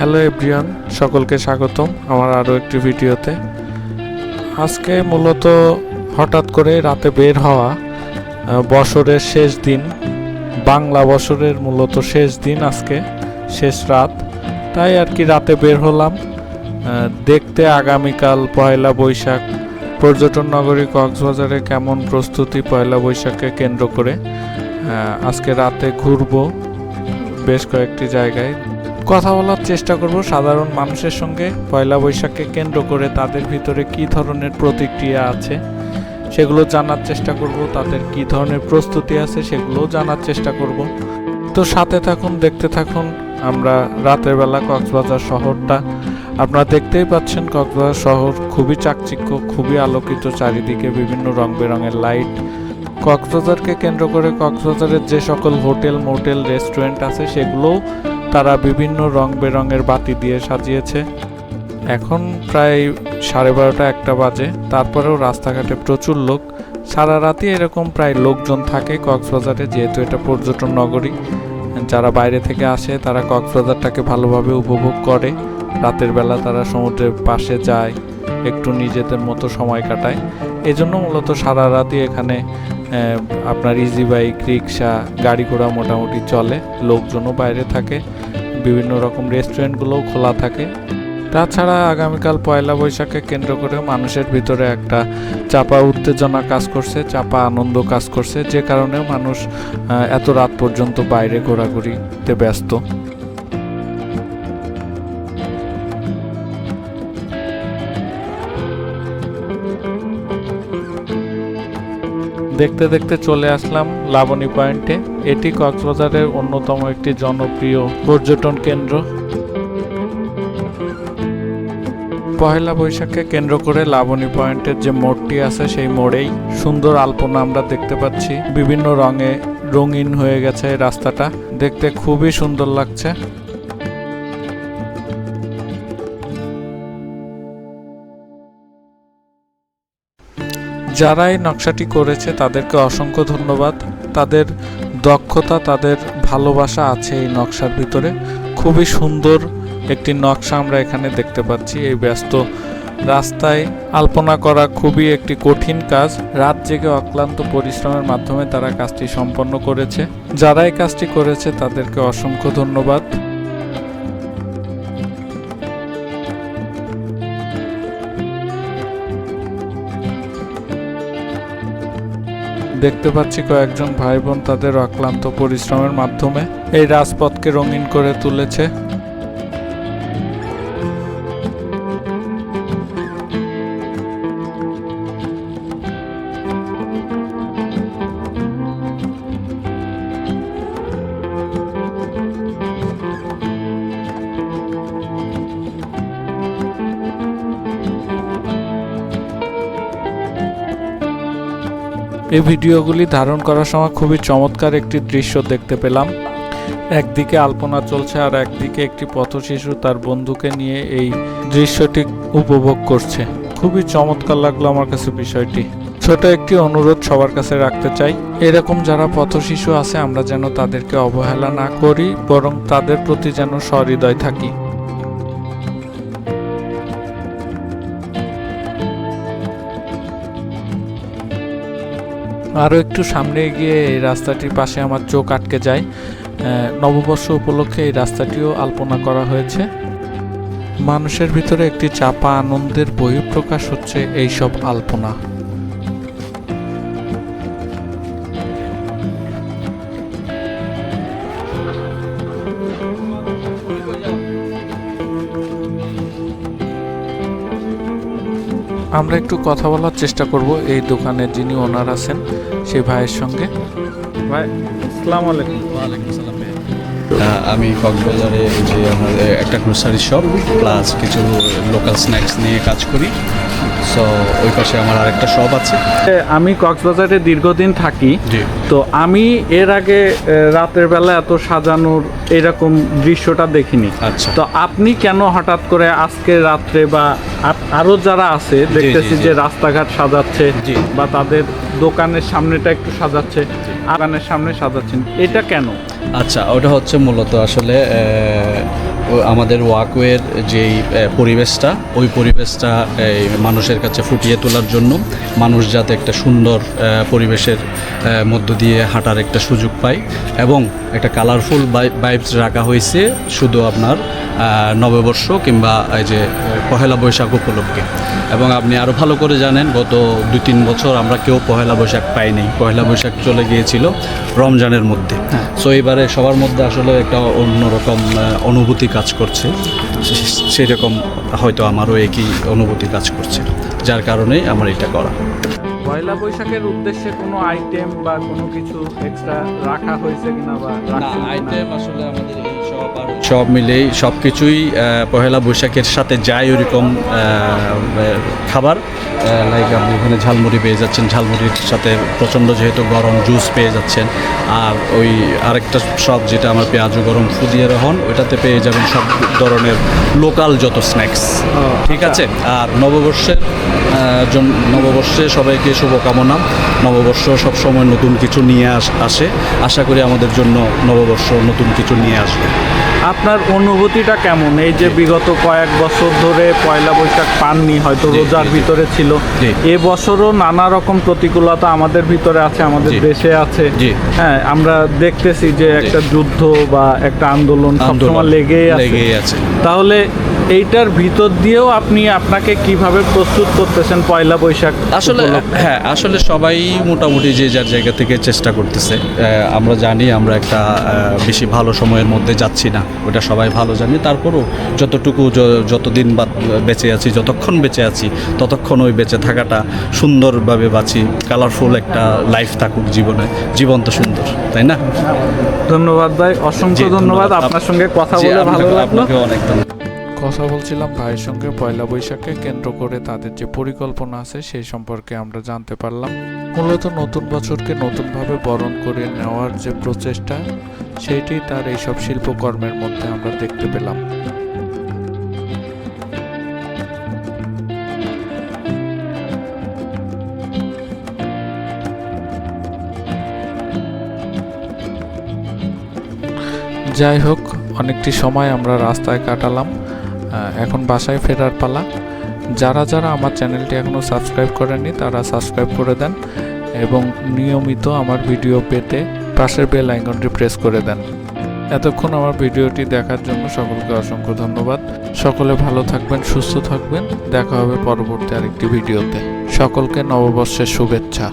Hello everyone সকলকে স্বাগতম আমার আরও একটি ভিডিওতে। আজকে মূলত হঠাৎ করে রাতে বের হওয়া বছরের শেষ দিন, বাংলা বছরের মূলত শেষ দিন আজকে, শেষ রাত। তাই আর কি রাতে বের হলাম। দেখতে আগামীকাল পয়লা বৈশাখ। পর্যটন নগরী কক্সবাজারে কেমন প্রস্তুতি পয়লা বৈশাখকে কেন্দ্র করে। আজকে রাতে ঘুরবো বেশ কয়েকটি জায়গায়। কথা বলার চেষ্টা করব। সাধারণ মানুষের সঙ্গে পয়লা বৈশাখকে কেন্দ্র করে তাদের ভিতরে কি ধরনের প্রতিক্রিয়া আছে সেগুলো জানার চেষ্টা করব। তাদের কি ধরনের প্রস্তুতি আছে সেগুলোও জানার চেষ্টা করব। তো সাথে থাকুন, দেখতে থাকুন। আমরা রাতের বেলা কক্সবাজার শহরটা আপনারা দেখতেই পাচ্ছেন, কক্সবাজার শহর খুবই চাকচিক্য, খুবই আলোকিত, চারিদিকে বিভিন্ন রং বেরঙের লাইট। কক্সবাজারকে কেন্দ্র করে কক্সবাজারের যে সকল হোটেল, মোটেল, রেস্টুরেন্ট আছে সেগুলোও তারা বিভিন্ন রং বেরঙের বাতি দিয়ে সাজিয়েছে। এখন প্রায় সাড়ে বারোটা একটা বাজে। তারপরেও রাস্তাঘাটে প্রচুর লোক। সারা রাতই এরকম প্রায় লোকজন থাকে কক্সবাজারে, যেহেতু এটা পর্যটন নগরী। যারা বাইরে থেকে আসে, তারা কক্সবাজারটাকে ভালোভাবে উপভোগ করে। রাতের বেলা তারা সমুদ্রের পাশে যায়, একটু নিজেদের মতো সময় কাটায়। এজন্য মূলত সারা রাতই এখানে আপনার ইজি বাইক রিক্সা গাড়ি ঘোড়া মোটামুটি চলে, লোকজনও বাইরে থাকে, বিভিন্ন রকম রেস্টুরেন্টগুলোও খোলা থাকে। তাছাড়া আগামীকাল পয়লা বৈশাখকে কেন্দ্র করে মানুষের ভিতরে একটা চাপা উত্তেজনা কাজ করছে, চাপা আনন্দ কাজ করছে, যে কারণে মানুষ এত রাত পর্যন্ত বাইরে ঘোরাঘুরিতে ব্যস্ত। দেখতে দেখতে চলে আসলাম লাবণী পয়েন্টে এটি কক্সবাজারের অন্যতম একটি জনপ্রিয় পর্যটন কেন্দ্র। পহেলা বৈশাখকে কেন্দ্র করে লাবণী পয়েন্টের যে মোড়টি আছে, সেই মোড়েই সুন্দর আলপনা আমরা দেখতে পাচ্ছি। বিভিন্ন রঙে রঙিন হয়ে গেছে রাস্তাটা। দেখতে খুবই সুন্দর লাগছে। যারা এই নকশাটি করেছে, তাদেরকে অসংখ্য ধন্যবাদ। তাদের দক্ষতা, তাদের ভালোবাসা আছে এই নকশার ভিতরে। খুবই সুন্দর একটি নকশা আমরা এখানে দেখতে পাচ্ছি। এই ব্যস্ত রাস্তায় আলপনা করা খুবই একটি কঠিন কাজ। রাত জেগে অক্লান্ত পরিশ্রমের মাধ্যমে তারা কাজটি সম্পন্ন করেছে। যারা এই কাজটি করেছে, তাদেরকে অসংখ্য ধন্যবাদ। দেখতে পাচ্ছি কয়েকজন ভাই বোন তাদের অক্লান্ত পরিশ্রমের মাধ্যমে এই রাজপথকে রঙিন করে তুলেছে। এই ভিডিওগুলি ধারণ করার সময় খুবই চমৎকার একটি দৃশ্য দেখতে পেলাম। একদিকে আলপনা চলছে আর একদিকে একটি পথশিশু তার বন্ধুকে নিয়ে এই দৃশ্যটি উপভোগ করছে। খুবই চমৎকার লাগল আমার কাছে বিষয়টি। ছোট একটি অনুরোধ সবার কাছে রাখতে চাই। এরকম যারা পথশিশু আছে, আমরা যেন তাদেরকে অবহেলা না করি, বরং তাদের প্রতি যেন সহৃদয় থাকি। আরও একটু সামনে গিয়ে এই রাস্তাটির পাশে আমার চোখ আটকে যায়। নববর্ষ উপলক্ষে এই রাস্তাটিও আলপনা করা হয়েছে। মানুষের ভিতরে একটি চাপা আনন্দের বহিঃপ্রকাশ হচ্ছে এইসব আলপনা। আমরা একটু কথা বলার চেষ্টা করব এই দোকানে যিনি ওনার আছেন সেই ভাইয়ের সঙ্গে। ভাই আসসালামু আলাইকুম আহ, আমি কক্সবাজারে যে আমাদের একটা গ্রোসারি শপ প্লাস কিছু লোকাল স্ন্যাক্স নিয়ে কাজ করি। সো ওই পাশে আমার আরেকটা শপ আছে। আমি কক্সবাজারে দীর্ঘদিন থাকি। তো আমি এর আগে রাতের বেলা এত সাজানোর এরকম দৃশ্যটা দেখিনি। আচ্ছা। তো আপনি কেন হঠাৎ করে আজকে রাত্রে বা আরও যারা আছে দেখতেছি যে রাস্তাঘাট সাজাচ্ছে বা তাদের দোকানের সামনেটা একটু সাজাচ্ছে দোকানের সামনে সাজাচ্ছেন এটা কেন? আচ্ছা ওটা হচ্ছে মূলত আসলে আমাদের ওয়াকওয়ের যেই পরিবেশটা ওই পরিবেশটা এই, মানুষের কাছে ফুটিয়ে তোলার জন্য মানুষ যাতে একটা সুন্দর পরিবেশের মধ্য দিয়ে হাঁটার একটা সুযোগ পায় এবং একটা কালারফুল বাইবস রাখা হয়েছে শুধু আপনার নববর্ষ কিংবা এই যে পহেলা বৈশাখ উপলক্ষে। এবং আপনি আরও ভালো করে জানেন গত দুই তিন বছর আমরা কেউ পহেলা বৈশাখ পাইনি। পহেলা বৈশাখ চলে গিয়েছিল রমজানের মধ্যে। সো এবারে সবার মধ্যে আসলে একটা অন্যরকম অনুভূতি কাজ করছে সেরকম হয়তো আমারও একই অনুভূতি কাজ করছে যার কারণে আমার এটা করা পয়লা বৈশাখের উদ্দেশ্যে কোনো আইটেম বা কোনো কিছু এক্সট্রা রাখা হয়েছে কিনা বা? আসলে আমাদের সব মিলে সব মিলেই সব কিছুই পহেলা বৈশাখের সাথে যাই ওইরকম আহ, খাবার। লাইক আপনি এখানে ঝালমুড়ি পেয়ে যাচ্ছেন। ঝালমুড়ির সাথে প্রচণ্ড যেহেতু গরম জুস পেয়ে যাচ্ছেন। আর ওই আরেকটা সব যেটা আমার পেঁয়াজু গরম ফুদিয়ে রহন ওইটাতে পেয়ে যাবেন সব ধরনের লোকাল যত স্ন্যাক্স ঠিক আছে? আর নববর্ষের জন- নববর্ষে সবাইকে শুভকামনা। নববর্ষ সবসময় নতুন কিছু নিয়ে আস- আসে। আশা করি আমাদের জন্য নববর্ষ নতুন কিছু নিয়ে আসবে। আপনার অনুভূতিটা কেমন? এই যে বিগত কয়েক বছর ধরে পয়লা বৈশাখ পাননি হয়তো রোজার। ভিতরে ছিল। এ বছরও নানা রকম প্রতিকূলতা আমাদের ভিতরে আছে আমাদের দেশে আছে। হ্যাঁ আমরা দেখতেছি যে একটা যুদ্ধ বা একটা আন্দোলন সবসময় লেগেই আছে। তাহলে এইটার ভিতর দিয়েও আপনি আপনাকে কীভাবে প্রস্তুত করতেছেন পয়লা বৈশাখ আসলে হ্যাঁ আসলে সবাই মোটামুটি যে যার জায়গা থেকে চেষ্টা করতেছে। আমরা জানি আমরা একটা বেশি ভালো সময়ের মধ্যে যাচ্ছি না। ওটা সবাই ভালো জানি। তারপরও যতটুকু যতদিন বা বেঁচে আছি যতক্ষণ বেঁচে আছি ততক্ষণ ওই বেঁচে থাকাটা সুন্দরভাবে বাঁচি। কালারফুল একটা লাইফ থাকুক জীবনে। জীবন তো সুন্দর তাই না? ধন্যবাদ ভাই। অসংখ্য ধন্যবাদ। আপনার সঙ্গে কথা বলে ভালো লাগল। অনেক ধন্যবাদ। কথা বলছিলাম ভাইয়ের সঙ্গে, পয়লা বৈশাখকে কেন্দ্র করে তাদের যে পরিকল্পনা আছে সেই সম্পর্কে আমরা জানতে পারলাম। মূলত নতুন বছরকে নতুনভাবে বরণ করে নেওয়ার যে প্রচেষ্টা সেইটি তার এইসব শিল্পকর্মের মধ্যে আমরা দেখতে পেলাম। যাই হোক, অনেকটি সময় আমরা রাস্তায় কাটালাম। এখন বাসায় ফেরার পালা। যারা যারা আমার চ্যানেলটি এখনও সাবস্ক্রাইব করেনি তারা সাবস্ক্রাইব করে দেন এবং নিয়মিত আমার ভিডিও পেতে পাশের বেল আইকনটি প্রেস করে দেন। এতক্ষণ আমার ভিডিওটি দেখার জন্য সকলকে অসংখ্য ধন্যবাদ। সকলে ভালো থাকবেন, সুস্থ থাকবেন। দেখা হবে পরবর্তী আরেকটি ভিডিওতে। সকলকে নববর্ষের শুভেচ্ছা।